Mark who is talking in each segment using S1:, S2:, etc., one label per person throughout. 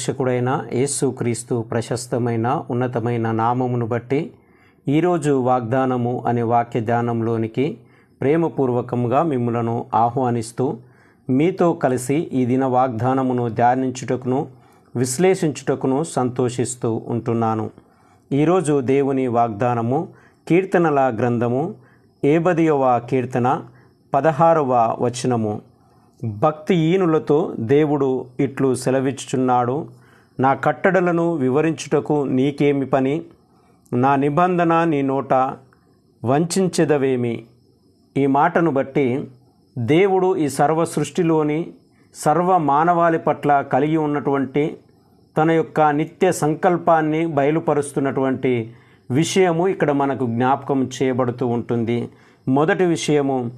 S1: రక్షకుడైన యేసుక్రీస్తు ప్రశస్తమైన ఉన్నతమైన నామమును బట్టి ఈరోజు వాగ్దానము అనే వాక్య ధ్యానంలోనికి ప్రేమపూర్వకంగా మిమ్మలను ఆహ్వానిస్తూ మీతో కలిసి ఈ దిన వాగ్దానమును ధ్యానించుటకును విశ్లేషించుటకును సంతోషిస్తూ ఉంటున్నాను. ఈరోజు దేవుని వాగ్దానము కీర్తనల గ్రంథము ఏబదియవ కీర్తన పదహారవ వచనము. భక్తిహీనులతో దేవుడు ఇట్లు సెలవిచ్చుచున్నాడు. నా కట్టడలను వివరించుటకు నీకేమి పని? నా నిబంధన నీ నోట వంచదవేమి ఈ మాటను బట్టి దేవుడు ఈ సర్వ సృష్టిలోని సర్వ మానవాళి పట్ల కలిగి ఉన్నటువంటి తన యొక్క నిత్య సంకల్పాన్ని బయలుపరుస్తున్నటువంటి విషయము ఇక్కడ మనకు జ్ఞాపకం చేయబడుతూ ఉంటుంది. మొదటి విషయము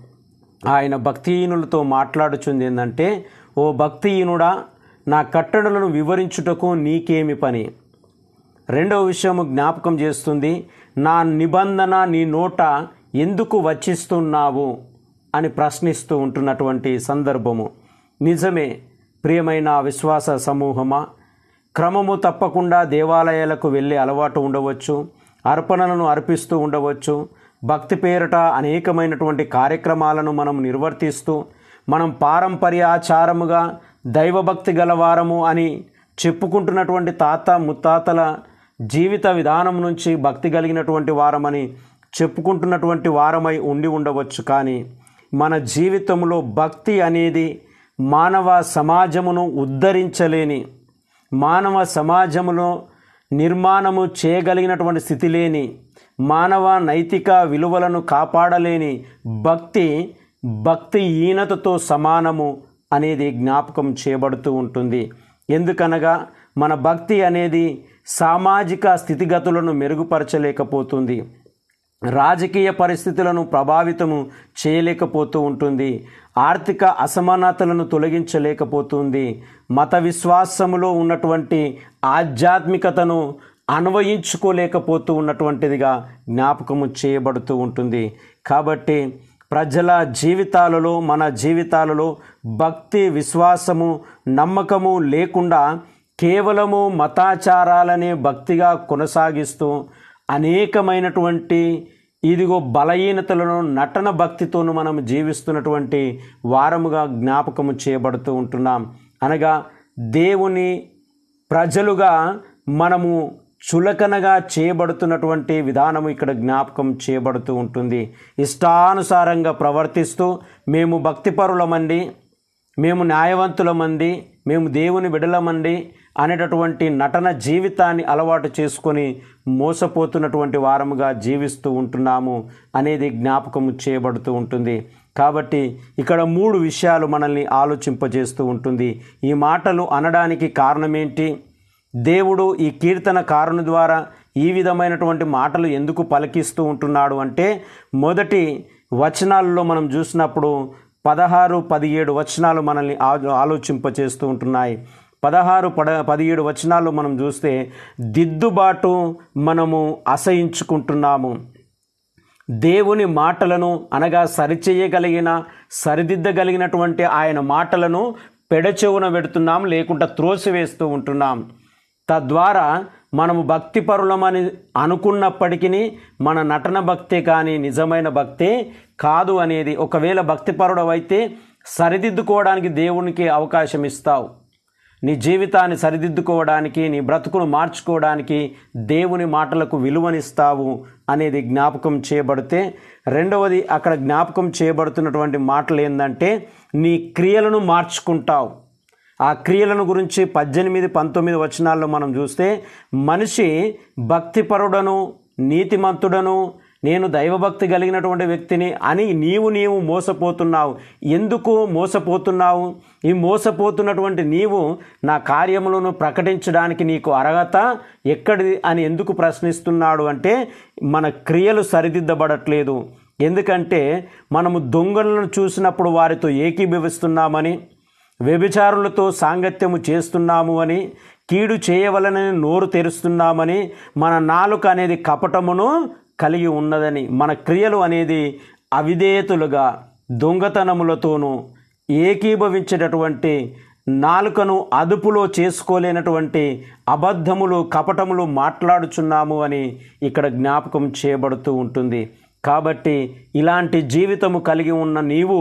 S1: ఆయన భక్తిహీనులతో మాట్లాడుచుంది ఏంటంటే ఓ భక్తిహీనుడా నా కట్టడలను వివరించుటకు నీకేమి పని? రెండవ విషయము జ్ఞాపకం చేస్తుంది నా నిబంధన నీ నోట ఎందుకు వచ్చిస్తున్నావు అని ప్రశ్నిస్తూ ఉంటున్నటువంటి సందర్భము. నిజమే ప్రియమైన విశ్వాస సమూహమా క్రమము తప్పకుండా దేవాలయాలకు వెళ్ళే అలవాటు ఉండవచ్చు అర్పణలను అర్పిస్తూ ఉండవచ్చు భక్తి పేరిట అనేకమైనటువంటి కార్యక్రమాలను మనం నిర్వర్తిస్తూ మనం పారంపర్యాచారముగా దైవభక్తి గలవారము అని చెప్పుకుంటున్నటువంటి తాత ముత్తాతల జీవిత విధానం నుంచి భక్తి కలిగినటువంటి వారమని చెప్పుకుంటున్నటువంటి వారమై ఉండి ఉండవచ్చు. కానీ మన జీవితంలో భక్తి అనేది మానవ సమాజమును ఉద్ధరించలేని మానవ సమాజములో నిర్మాణము చేయగలిగినటువంటి స్థితి లేని మానవ నైతిక విలువలను కాపాడలేని భక్తి భక్తిహీనతతో సమానము అనేది జ్ఞాపకం చేయబడుతూ ఉంటుంది. ఎందుకనగా మన భక్తి అనేది సామాజిక స్థితిగతులను మెరుగుపరచలేకపోతుంది. రాజకీయ పరిస్థితులను ప్రభావితము చేయలేకపోతూ ఉంటుంది. ఆర్థిక అసమానతలను తొలగించలేకపోతుంది. మత విశ్వాసములో ఉన్నటువంటి ఆధ్యాత్మికతను అన్వయించుకోలేకపోతూ ఉన్నటువంటిదిగా జ్ఞాపకము చేయబడుతూ ఉంటుంది. కాబట్టి ప్రజల జీవితాలలో మన జీవితాలలో భక్తి విశ్వాసము నమ్మకము లేకుండా కేవలము మతాచారాలనే భక్తిగా కొనసాగిస్తూ అనేకమైనటువంటి ఇదిగో బలహీనతలను నటన భక్తితోను మనం జీవిస్తున్నటువంటి వారముగా జ్ఞాపకము చేయబడుతూ ఉంటున్నాం. అనగా దేవుని ప్రజలుగా మనము చులకనగా చేయబడుతున్నటువంటి విధానము ఇక్కడ జ్ఞాపకం చేయబడుతూ ఉంటుంది. ఇష్టానుసారంగా ప్రవర్తిస్తూ మేము భక్తిపరులమండి మేము న్యాయవంతులమండి మేము దేవుని విడలమండి అనేటటువంటి నటన జీవితాన్ని అలవాటు చేసుకొని మోసపోతున్నటువంటి వారముగా జీవిస్తూ ఉంటున్నాము అనేది జ్ఞాపకము చేయబడుతూ ఉంటుంది. కాబట్టి ఇక్కడ మూడు విషయాలు మనల్ని ఆలోచింపజేస్తూ ఉంటుంది. ఈ మాటలు అనడానికి కారణమేంటి? దేవుడు ఈ కీర్తన కారుని ద్వారా ఈ విధమైనటువంటి మాటలు ఎందుకు పలికిస్తూ ఉంటున్నాడు అంటే మొదటి వచనాల్లో మనం చూసినప్పుడు పదహారు పదిహేడు వచనాలు మనల్ని ఆ- ఆలోచింపచేస్తూ ఉంటున్నాయి. పదహారు పద పదిహేడు వచనాలు మనం చూస్తే దిద్దుబాటు మనము అసహించుకుంటున్నాము. దేవుని మాటలను అనగా సరిచేయగలిగిన సరిదిద్దగలిగినటువంటి ఆయన మాటలను పెడచెవున పెడుతున్నాం లేకుండా త్రోసివేస్తూ ఉంటున్నాం. తద్వారా మనము భక్తిపరులమని అనుకున్నప్పటికీ మన నటన భక్తే కానీ నిజమైన భక్తే కాదు అనేది ఒకవేళ భక్తిపరుడవైతే సరిదిద్దుకోవడానికి దేవునికి అవకాశం ఇస్తావు నీ జీవితాన్ని సరిదిద్దుకోవడానికి నీ బ్రతుకును మార్చుకోవడానికి దేవుని మాటలకు విలువనిస్తావు అనేది జ్ఞాపకం చేయబడితే రెండవది అక్కడ జ్ఞాపకం చేయబడుతున్నటువంటి మాటలు ఏంటంటే నీ క్రియలను మార్చుకుంటావు. ఆ క్రియలను గురించి పద్దెనిమిది పంతొమ్మిది వచనాల్లో మనం చూస్తే మనిషి భక్తిపరుడను నీతిమంతుడను నేను దైవభక్తి కలిగినటువంటి వ్యక్తిని అని నీవు నీవు మోసపోతున్నావు. ఎందుకు మోసపోతున్నావు? ఈ మోసపోతున్నటువంటి నీవు నా కార్యములను ప్రకటించడానికి నీకు అర్హత ఎక్కడిది అని ఎందుకు ప్రశ్నిస్తున్నాడు అంటే మన క్రియలు సరిదిద్దబడట్లేదు. ఎందుకంటే మనము దొంగలను చూసినప్పుడు వారితో ఏకీభవిస్తున్నామని వ్యభిచారులతో సాంగత్యము చేస్తున్నాము అని కీడు చేయవలనని నోరు తెరుస్తున్నామని మన నాలుక అనేది కపటమును కలిగి ఉన్నదని మన క్రియలు అనేది అవిధేయతులుగా దొంగతనములతోనూ ఏకీభవించేటటువంటి నాలుకను అదుపులో చేసుకోలేనటువంటి అబద్ధములు కపటములు మాట్లాడుచున్నాము అని ఇక్కడ జ్ఞాపకం చేయబడుతూ ఉంటుంది. కాబట్టి ఇలాంటి జీవితము కలిగి ఉన్న నీవు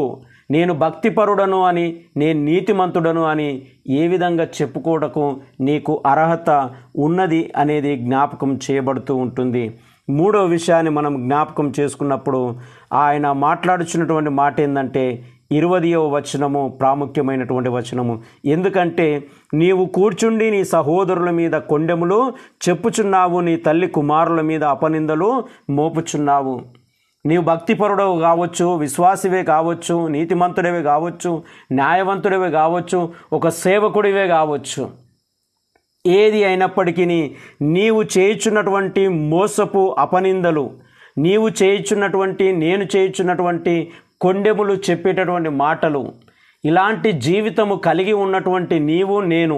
S1: నేను భక్తిపరుడను అని నేను నీతిమంతుడను అని ఏ విధంగా చెప్పుకోవటకు నీకు అర్హత ఉన్నది అనేది జ్ఞాపకం చేయబడుతూ ఉంటుంది. మూడో విషయాన్ని మనం జ్ఞాపకం చేసుకున్నప్పుడు ఆయన మాట్లాడుచున్నటువంటి మాట ఏంటంటే ఇరవదియో వచనము ప్రాముఖ్యమైనటువంటి వచనము. ఎందుకంటే నీవు కూర్చుండి నీ సహోదరుల మీద కొండెములు చెప్పుచున్నావు నీ తల్లి కుమారుల మీద అపనిందలు మోపుచున్నావు. నీవు భక్తిపరుడవు కావచ్చు విశ్వాసివే కావచ్చు నీతిమంతుడివే కావచ్చు న్యాయవంతుడివే కావచ్చు ఒక సేవకుడివే కావచ్చు. ఏది అయినప్పటికీ నీవు చేయుచున్నటువంటి మోసపు అపనిందలు నీవు చేయుచున్నటువంటి నేను చేయుచున్నటువంటి కొండెములు చెప్పేటటువంటి మాటలు ఇలాంటి జీవితము కలిగి ఉన్నటువంటి నీవు నేను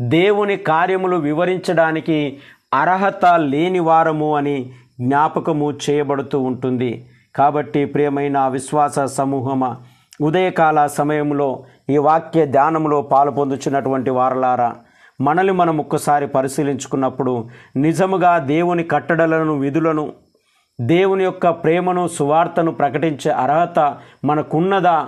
S1: దేవుని కార్యములు వివరించడానికి అర్హత లేని వారము అని జ్ఞాపకము చేయబడుతూ ఉంటుంది. కాబట్టి ప్రియమైన విశ్వాస సమూహమా ఉదయకాల సమయంలో ఈ వాక్య ధ్యానంలో పాల్పొందుచున్నటువంటి వారలారా మనల్ని మనం ఒక్కసారి పరిశీలించుకున్నప్పుడు నిజముగా దేవుని కట్టడలను విధులను దేవుని యొక్క ప్రేమను సువార్తను ప్రకటించే అర్హత మనకున్నదా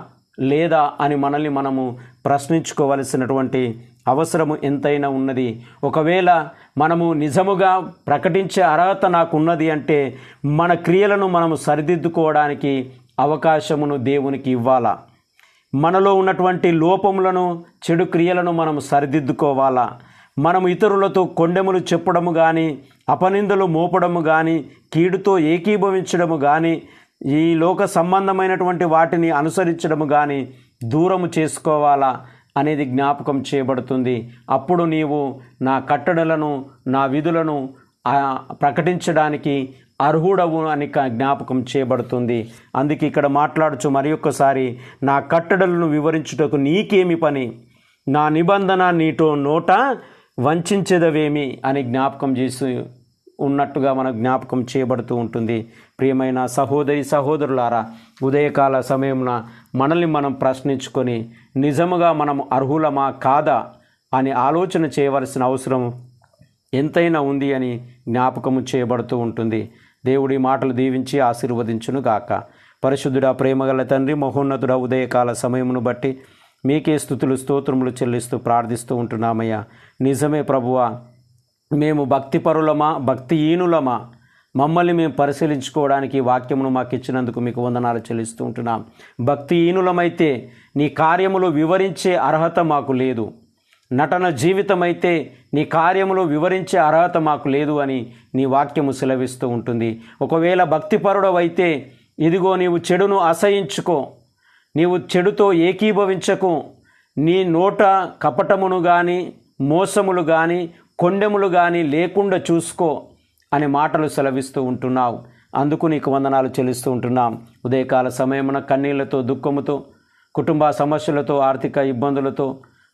S1: లేదా అని మనల్ని మనము ప్రశ్నించుకోవలసినటువంటి అవసరము ఎంతైనా ఉన్నది. ఒకవేళ మనము నిజముగా ప్రకటించే అర్హత నాకు ఉన్నది అంటే మన క్రియలను మనము సరిదిద్దుకోవడానికి అవకాశమును దేవునికి ఇవ్వాలా? మనలో ఉన్నటువంటి లోపములను చెడు క్రియలను మనం సరిదిద్దుకోవాలా? మనం ఇతరులతో కొండెములు చెప్పడము కానీ అపనిందలు మోపడము కానీ కీడుతో ఏకీభవించడము కానీ ఈ లోక సంబంధమైనటువంటి వాటిని అనుసరించడము కానీ దూరము చేసుకోవాలా? అనేది జ్ఞాపకం చేయబడుతుంది. అప్పుడు నీవు నా కట్టడలను నా విధులను ప్రకటించడానికి అర్హుడవు అని జ్ఞాపకం చేయబడుతుంది. అందుకే ఇక్కడ మాట్లాడుచు మరి ఒక్కసారి నా కట్టడలను వివరించుటకు నీకేమి పని? నా నిబంధన నీటో నోట వంచెదవేమి అని జ్ఞాపకం చేసి ఉన్నట్టుగా మన జ్ఞాపకం చేయబడుతూ ఉంటుంది. ప్రియమైన సహోదరి సహోదరులారా ఉదయకాల సమయంలో మనల్ని మనం ప్రశ్నించుకొని నిజముగా మనం అర్హులమా కాదా అని ఆలోచన చేయవలసిన అవసరం ఎంతైనా ఉంది అని జ్ఞాపకము చేయబడుతూ ఉంటుంది. దేవుడి మాటలు దీవించి ఆశీర్వదించును గాక. పరిశుద్ధుడా ప్రేమగల తండ్రి మహోన్నతుడ ఉదయకాల సమయమును బట్టి మీకే స్థుతులు స్తోత్రములు చెల్లిస్తూ ప్రార్థిస్తూ ఉంటున్నామయ్యా. నిజమే ప్రభువా మేము భక్తిపరులమా భక్తిహీనులమా? మమ్మల్ని మేము పరిశీలించుకోవడానికి వాక్యమును మాకు ఇచ్చినందుకు మీకు వందనాలు చెల్లిస్తూ ఉంటున్నాం. భక్తిహీనులమైతే నీ కార్యములు వివరించే అర్హత మాకు లేదు. నటన జీవితం అయితే నీ కార్యములు వివరించే అర్హత మాకు లేదు అని నీ వాక్యము సెలవిస్తూ ఉంటుంది. ఒకవేళ భక్తిపరుడవైతే ఇదిగో నీవు చెడును అసహించుకో నీవు చెడుతో ఏకీభవించకు నీ నోట కపటమును కానీ మోసములు కానీ కొండెములు కానీ లేకుండా చూసుకో. అనే మాటలు సెలవిస్తూ ఉంటున్నావు. అందుకు నీకు వందనాలు చెల్లిస్తూ ఉంటున్నాం. ఉదయకాల సమయమున కన్నీళ్ళతో దుఃఖముతో కుటుంబ సమస్యలతో ఆర్థిక ఇబ్బందులతో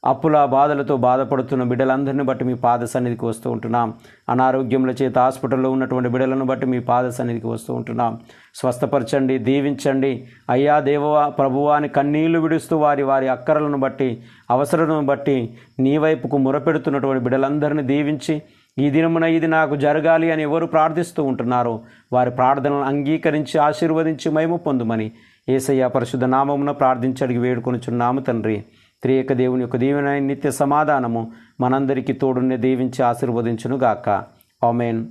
S1: అప్పుల బాధలతో బాధపడుతున్న బిడ్డలందరిని బట్టి మీ పాద సన్నిధికి వస్తూ ఉంటున్నాం. అనారోగ్యముల చేత హాస్పిటల్లో ఉన్నటువంటి బిడ్డలను బట్టి మీ పాద సన్నిధికి వస్తూ ఉంటున్నాం. స్వస్థపరచండి దీవించండి. అయ్యా దేవవా ప్రభువాని కన్నీళ్ళు విడుస్తూ వారి వారి అక్కరలను బట్టి అవసరాలను బట్టి నీ వైపుకు మొరపెడుతున్నటువంటి బిడ్డలందరినీ దీవించి ఈ దినమున ఇది నాకు జరగాలి అని ఎవరు ప్రార్థిస్తూ ఉంటున్నారో వారి ప్రార్థనలను అంగీకరించి ఆశీర్వదించి మేము పొందుమని ఏసయ్య పరిశుద్ధ నామమున ప్రార్థించి అడిగి వేడుకొనుచున్నాము తండ్రి. త్రియక దేవుని యొక్క దీవెన నిత్య సమాధానము మనందరికీ తోడునే దీవించి ఆశీర్వదించునుగాక. ఆమెన్.